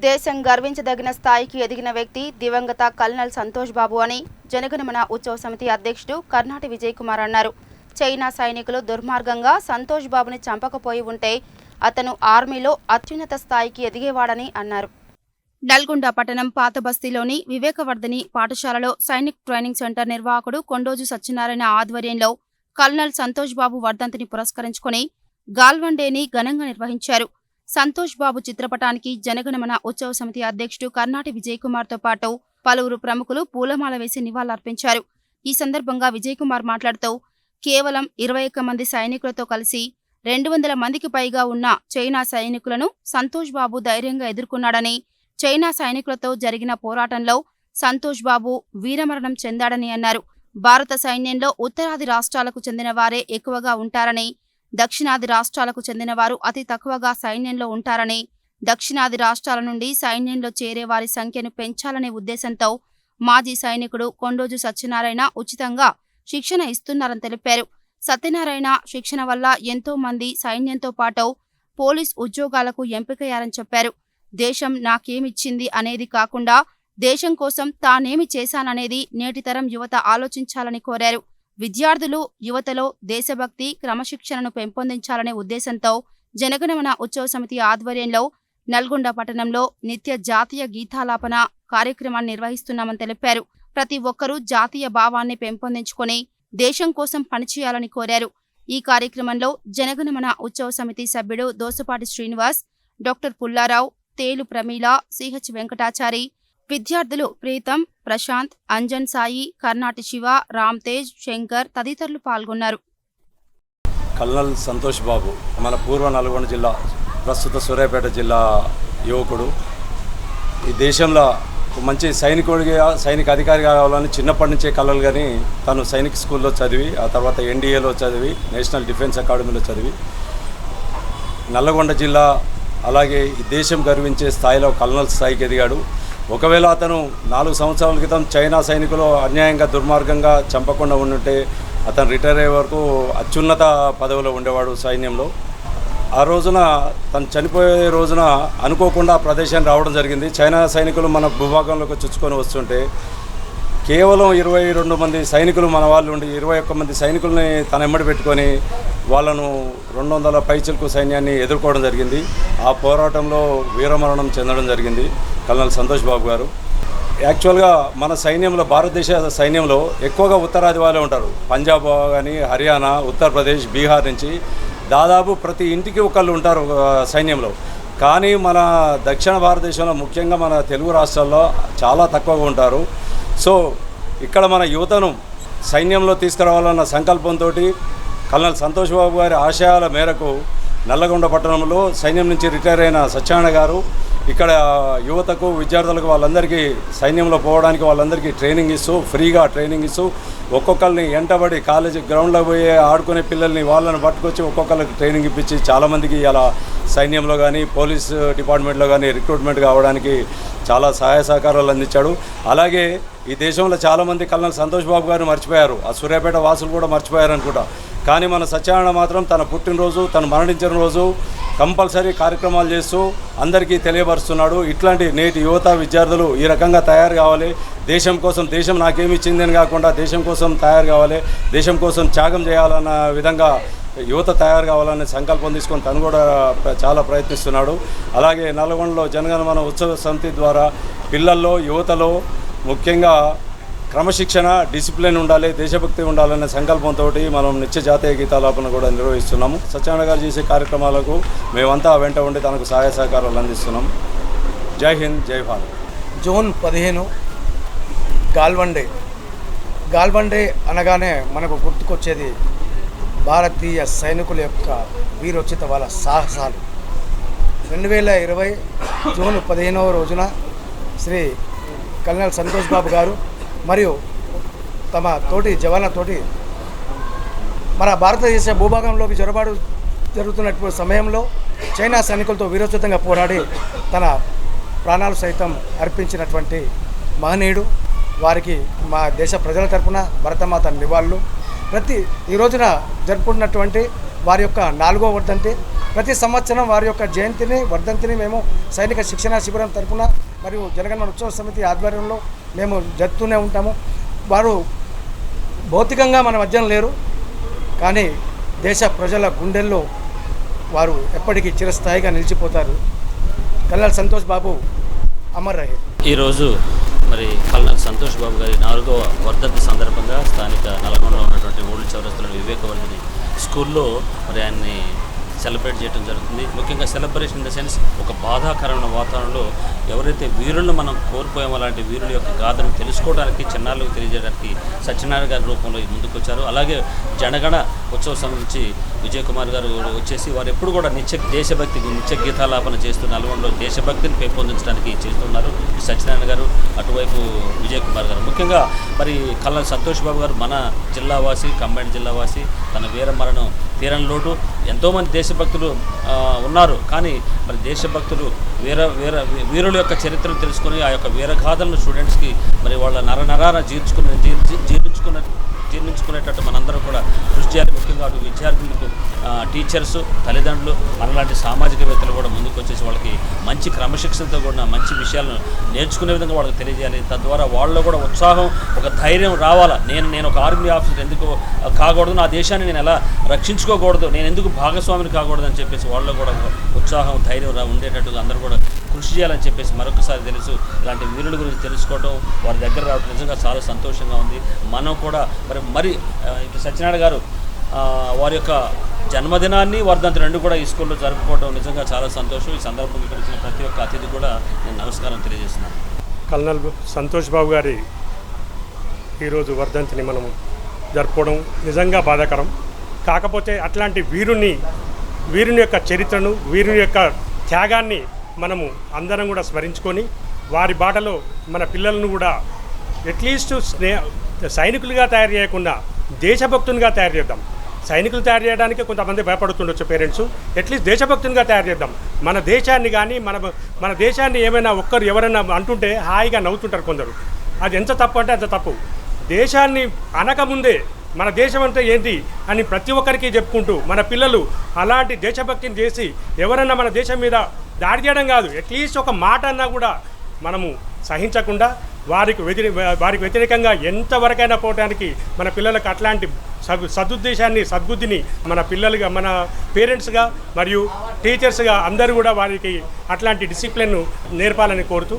దేశం గర్వించదగిన స్థాయికి ఎదిగిన వ్యక్తి దివంగత కల్నల్ సంతోష్ బాబు అని జనగణమన ఉత్సవ సమితి అధ్యక్షుడు కర్ణాటి విజయ్ కుమార్ అన్నారు. చైనా సైనికులు దుర్మార్గంగా సంతోష్ బాబుని చంపకపోయి ఉంటే అతను ఆర్మీలో అత్యున్నత స్థాయికి ఎదిగేవాడని అన్నారు. నల్గొండ పట్టణం పాత బస్తీలోని వివేకవర్ధని పాఠశాలలో సైనిక్ ట్రైనింగ్ సెంటర్ నిర్వాహకుడు కొండోజు సత్యనారాయణ ఆధ్వర్యంలో కల్నల్ సంతోష్ బాబు వర్ధంతిని పురస్కరించుకుని గాల్వన్ డేని ఘనంగా నిర్వహించారు. సంతోష్ బాబు చిత్రపటానికి జనగణమన ఉత్సవ సమితి అధ్యక్షుడు కర్ణాటి విజయ్ కుమార్తో పాటు పలువురు ప్రముఖులు పూలమాల వేసి నివాళులర్పించారు. ఈ సందర్భంగా విజయ్ కుమార్ మాట్లాడుతూ కేవలం ఇరవై ఒక్క మంది సైనికులతో కలిసి రెండు వందల మందికి పైగా ఉన్న చైనా సైనికులను సంతోష్ బాబు ధైర్యంగా ఎదుర్కొన్నాడని చైనా సైనికులతో జరిగిన పోరాటంలో సంతోష్ బాబు వీరమరణం చెందాడని అన్నారు. భారత సైన్యంలో ఉత్తరాది రాష్ట్రాలకు చెందిన వారే ఎక్కువగా ఉంటారని దక్షిణాది రాష్ట్రాలకు చెందినవారు. అతి తక్కువగా సైన్యంలో ఉంటారని దక్షిణాది రాష్ట్రాల నుండి సైన్యంలో చేరే వారి సంఖ్యను పెంచాలనే ఉద్దేశంతో మాజీ సైనికుడు కొండోజు సత్యనారాయణ ఉచితంగా శిక్షణ ఇస్తున్నారని తెలిపారు. సత్యనారాయణ శిక్షణ వల్ల ఎంతో మంది సైన్యంతో పాటు పోలీస్ ఉద్యోగాలకు ఎంపికయ్యారని చెప్పారు. దేశం నాకేమిచ్చింది అనేది కాకుండా దేశం కోసం తానేమి చేశాననేది నేటితరం యువత ఆలోచించాలని కోరారు. విద్యార్థులు యువతలో దేశభక్తి క్రమశిక్షణను పెంపొందించాలనే ఉద్దేశంతో జనగణమన ఉత్సవ సమితి ఆధ్వర్యంలో నల్గొండ పట్టణంలో నిత్య జాతీయ గీతాలాపన కార్యక్రమాన్ని నిర్వహిస్తున్నామని తెలిపారు. ప్రతి ఒక్కరూ జాతీయ భావాన్ని పెంపొందించుకొని దేశం కోసం పనిచేయాలని కోరారు. ఈ కార్యక్రమంలో జనగణమన ఉత్సవ సమితి సభ్యుడు దోసపాటి శ్రీనివాస్ డాక్టర్ పుల్లారావు తేలు ప్రమీల సిహెచ్ వెంకటాచారి విద్యార్థులు ప్రీతం ప్రశాంత్ అంజన్ సాయి కర్ణాటి శివ రామ్ తేజ్ శంకర్ తదితరులు పాల్గొన్నారు. కల్నల్ సంతోష్ బాబు మన పూర్వ నల్గొండ జిల్లా ప్రస్తుత సూర్యాపేట జిల్లా యువకుడు. ఈ దేశంలో మంచి సైనికుడిగా సైనిక అధికారి కావాలని చిన్నప్పటి నుంచే కలలు కానీ తను సైనిక స్కూల్లో చదివి ఆ తర్వాత ఎన్డీఏలో చదివి నేషనల్ డిఫెన్స్ అకాడమీలో చదివి నల్లగొండ జిల్లా అలాగే ఈ దేశం గర్వించే స్థాయిలో కల్నల్ స్థాయికి ఎదిగాడు. ఒకవేళ అతను నాలుగు సంవత్సరాల క్రితం చైనా సైనికులు అన్యాయంగా దుర్మార్గంగా చంపకుండా ఉండుంటే అతను రిటైర్ అయ్యే వరకు అత్యున్నత పదవిలో ఉండేవాడు సైన్యంలో. ఆ రోజున తను చనిపోయే రోజున అనుకోకుండా ఆ ప్రదేశానికి రావడం జరిగింది. చైనా సైనికులు మన భూభాగంలోకి చుచ్చుకొని వస్తుంటే కేవలం ఇరవై రెండు మంది సైనికులు మన వాళ్ళు ఉండి ఇరవై ఒక్క మంది సైనికుల్ని తన ఎమ్మడి పెట్టుకొని వాళ్ళను రెండు వందల పైచిలకు సైన్యాన్ని ఎదుర్కోవడం జరిగింది. ఆ పోరాటంలో వీరమరణం చెందడం జరిగింది కల్నల్ సంతోష్ బాబు గారు. యాక్చువల్గా మన సైన్యంలో భారతదేశ సైన్యంలో ఎక్కువగా ఉత్తరాది వాళ్ళే ఉంటారు. పంజాబ్ కానీ హర్యానా ఉత్తరప్రదేశ్ బీహార్ నుంచి దాదాపు ప్రతి ఇంటికి ఒకళ్ళు ఉంటారు సైన్యంలో. కానీ మన దక్షిణ భారతదేశంలో ముఖ్యంగా మన తెలుగు రాష్ట్రాల్లో చాలా తక్కువగా ఉంటారు. సో ఇక్కడ మన యువతను సైన్యంలో తీసుకురావాలన్న సంకల్పంతో కల్నల్ సంతోష్ బాబు గారి ఆశయాల మేరకు నల్లగొండ పట్టణంలో సైన్యం నుంచి రిటైర్ అయిన సత్యనారాయణ గారు ఇక్కడ యువతకు విద్యార్థులకు వాళ్ళందరికీ సైన్యంలో పోవడానికి వాళ్ళందరికీ ట్రైనింగ్ ఇస్తూ ఫ్రీగా ట్రైనింగ్ ఇస్తూ ఒక్కొక్కరిని ఎంటబడి కాలేజీ గ్రౌండ్లో పోయి ఆడుకునే పిల్లల్ని వాళ్ళని పట్టుకొచ్చి ఒక్కొక్కరికి ట్రైనింగ్ ఇప్పించి చాలామందికి ఇలా సైన్యంలో కానీ పోలీస్ డిపార్ట్మెంట్లో కానీ రిక్రూట్మెంట్ కావడానికి చాలా సహాయ సహకారాలు అందించాడు. అలాగే ఈ దేశంలో చాలామంది కల్నల్ సంతోష్ బాబు గారిని మర్చిపోయారు. ఆ సూర్యాపేట వాసులు కూడా మర్చిపోయారు అనుకుంటా. కానీ మన సత్యనారాయణ మాత్రం తన పుట్టినరోజు తను మరణించిన రోజు కంపల్సరీ కార్యక్రమాలు చేస్తూ అందరికీ తెలియపరుస్తున్నాడు. ఇట్లాంటి నేటి యువత విద్యార్థులు ఈ రకంగా తయారు కావాలి. దేశం కోసం దేశం నాకేమి ఇచ్చిందని కాకుండా దేశం కోసం తయారు కావాలి. దేశం కోసం త్యాగం చేయాలన్న విధంగా యువత తయారు కావాలనే సంకల్పం తీసుకొని తను కూడా చాలా ప్రయత్నిస్తున్నాడు. అలాగే నల్గొండలో జనగణమన ఉత్సవ సమితి ద్వారా పిల్లల్లో యువతలో ముఖ్యంగా క్రమశిక్షణ డిసిప్లిన్ ఉండాలి దేశభక్తి ఉండాలనే సంకల్పంతో మనం నిత్య జాతీయ గీతాలాపన కూడా నిర్వహిస్తున్నాము. సత్యనారాయణ గారు చేసే కార్యక్రమాలకు మేమంతా వెంట ఉండి తనకు సహాయ సహకారాలు అందిస్తున్నాం. జై హింద్ జై భారత్. జూన్ పదిహేను గాల్వండే. గాల్వండే అనగానే మనకు గుర్తుకొచ్చేది భారతీయ సైనికుల యొక్క వీరోచిత వాళ్ళ సాహసాలు. రెండు వేల ఇరవై జూన్ పదిహేనవ రోజున శ్రీ కల్నల్ సంతోష్ బాబు గారు మరియు తమ తోటి జవాన్లతోటి మన భారతదేశ భూభాగంలోకి జొరబాటు జరుగుతున్నటువంటి సమయంలో చైనా సైనికులతో వీరోచితంగా పోరాడి తన ప్రాణాలు సైతం అర్పించినటువంటి మహనీయుడు. వారికి మా దేశ ప్రజల తరపున భరతమాత నివాళులు. ప్రతి ఈ రోజున జరుపుకున్నటువంటి వారి యొక్క నాలుగో వర్ధంతి ప్రతి సంవత్సరం వారి యొక్క జయంతిని వర్ధంతిని మేము సైనిక శిక్షణ శిబిరం తరఫున మరియు జనగణమన ఉత్సవ సమితి ఆధ్వర్యంలో మేము జరుపుతూనే ఉంటాము. వారు భౌతికంగా మన మధ్యన లేరు కానీ దేశ ప్రజల గుండెల్లో వారు ఎప్పటికీ చిరస్థాయిగా నిలిచిపోతారు. కల్లాల్ సంతోష్ బాబు అమర్ రహే. ఈరోజు మరి కల్నల్ సంతోష్ బాబు గారి నాలుగవ వర్ధంతి సందర్భంగా స్థానిక చౌరస్తులోని స్కూల్లో మరి ఆయన్ని సెలబ్రేట్ చేయడం జరుగుతుంది. ముఖ్యంగా సెలబ్రేషన్ ఇన్ ద సెన్స్ ఒక బాధాకరమైన వాతావరణంలో ఎవరైతే వీరులను మనం కోల్పోయామో అలాంటి వీరుల యొక్క గాథను తెలుసుకోవడానికి చిన్నారులకు తెలియజేయడానికి సత్యనారాయణ గారి రూపంలో ముందుకు వచ్చారు అలాగే జనగణ ఉత్సవం సంబంధించి విజయ్ కుమార్ గారు వచ్చేసి వారు ఎప్పుడు కూడా నిత్య దేశభక్తి నిత్య గీతాలాపన చేస్తూ నల్గొండలో దేశభక్తిని పెంపొందించడానికి చేస్తున్నారు. సత్యనారాయణ గారు అటువైపు విజయ్ కుమార్ గారు. ముఖ్యంగా మరి కళ్ళ సంతోష్ బాబు గారు మన జిల్లావాసి కంబైన్ జిల్లావాసి తన వీర మరణం తీరని లోటు. ఎంతోమంది దేశభక్తులు ఉన్నారు. కానీ మరి దేశభక్తులు వీర వీర వీరుల యొక్క చరిత్రను తెలుసుకొని ఆ యొక్క వీరగాథలను స్టూడెంట్స్కి మరి వాళ్ళ నర నరాన జీర్చుకుని జీర్చి జీర్చుకున్న జీర్ణించుకునేటట్టు మనందరం కూడా కృషి చేయాలి. ముఖ్యంగా అటు విద్యార్థులకు టీచర్స్ తల్లిదండ్రులు మనలాంటి సామాజికవేత్తలు కూడా ముందుకు వచ్చేసి వాళ్ళకి మంచి క్రమశిక్షణతో కూడా మంచి విషయాలను నేర్చుకునే విధంగా వాళ్ళకి తెలియజేయాలి. తద్వారా వాళ్ళలో కూడా ఉత్సాహం ఒక ధైర్యం రావాలా? నేను నేను ఒక ఆర్మీ ఆఫీసర్ ఎందుకు కాకూడదు? నా దేశాన్ని నేను ఎలా రక్షించుకోకూడదు? నేను ఎందుకు భాగస్వామిని కాకూడదు? అని చెప్పేసి వాళ్ళలో కూడా ఉత్సాహం ధైర్యం రా ఉండేటట్టుగా అందరూ కూడా కృషి చేయాలని చెప్పేసి మరొకసారి తెలుసు. ఇలాంటి వీరుల గురించి తెలుసుకోవడం వారి దగ్గర రావడం నిజంగా చాలా సంతోషంగా ఉంది. మనం కూడా మరి మరి ఇప్పుడు సత్యనారాయణ గారు వారి యొక్క జన్మదినాన్ని వర్ధంతి రెండు కూడా ఈ స్కూల్లో జరుపుకోవడం నిజంగా చాలా సంతోషం. ఈ సందర్భంగా ఇక్కడ వచ్చిన ప్రతి ఒక్క అతిథి కూడా నేను నమస్కారం తెలియజేస్తున్నాను. కల్నల్ సంతోష్ బాబు గారి ఈరోజు వర్ధంతిని మనం జరుపుకోవడం నిజంగా బాధాకరం. కాకపోతే అట్లాంటి వీరుని వీరుని యొక్క చరిత్రను వీరుని యొక్క త్యాగాన్ని మనము అందరం కూడా స్మరించుకొని వారి బాటలో మన పిల్లలను కూడా అట్లీస్ట్ స్నే సైనికులుగా తయారు చేయకుండా దేశభక్తునిగా తయారు చేద్దాం. సైనికులు తయారు చేయడానికి కొంతమంది భయపడుతుండొచ్చు పేరెంట్స్. అట్లీస్ట్ దేశభక్తునిగా తయారు చేద్దాం. మన దేశాన్ని కానీ మన మన దేశాన్ని ఏమైనా ఒక్కరు ఎవరైనా అంటుంటే హాయిగా నవ్వుతుంటారు కొందరు. అది ఎంత తప్పు అంటే అంత తప్పు. దేశాన్ని అనకముందే మన దేశం అంటే ఏంటి అని ప్రతి ఒక్కరికి చెప్పుకుంటూ మన పిల్లలు అలాంటి దేశభక్తిని చేసి ఎవరైనా మన దేశం మీద దాడి చేయడం కాదు. అట్లీస్ట్ ఒక మాట అన్నా కూడా మనము సహించకుండా వారికి వ్యతిరే వారికి వ్యతిరేకంగా ఎంతవరకైనా పోవడానికి మన పిల్లలకు అట్లాంటి సద్ సదుద్దేశాన్ని సద్బుద్ధిని మన పిల్లలుగా మన పేరెంట్స్గా మరియు టీచర్స్గా అందరూ కూడా వారికి అట్లాంటి డిసిప్లిన్ను నేర్పాలని కోరుతూ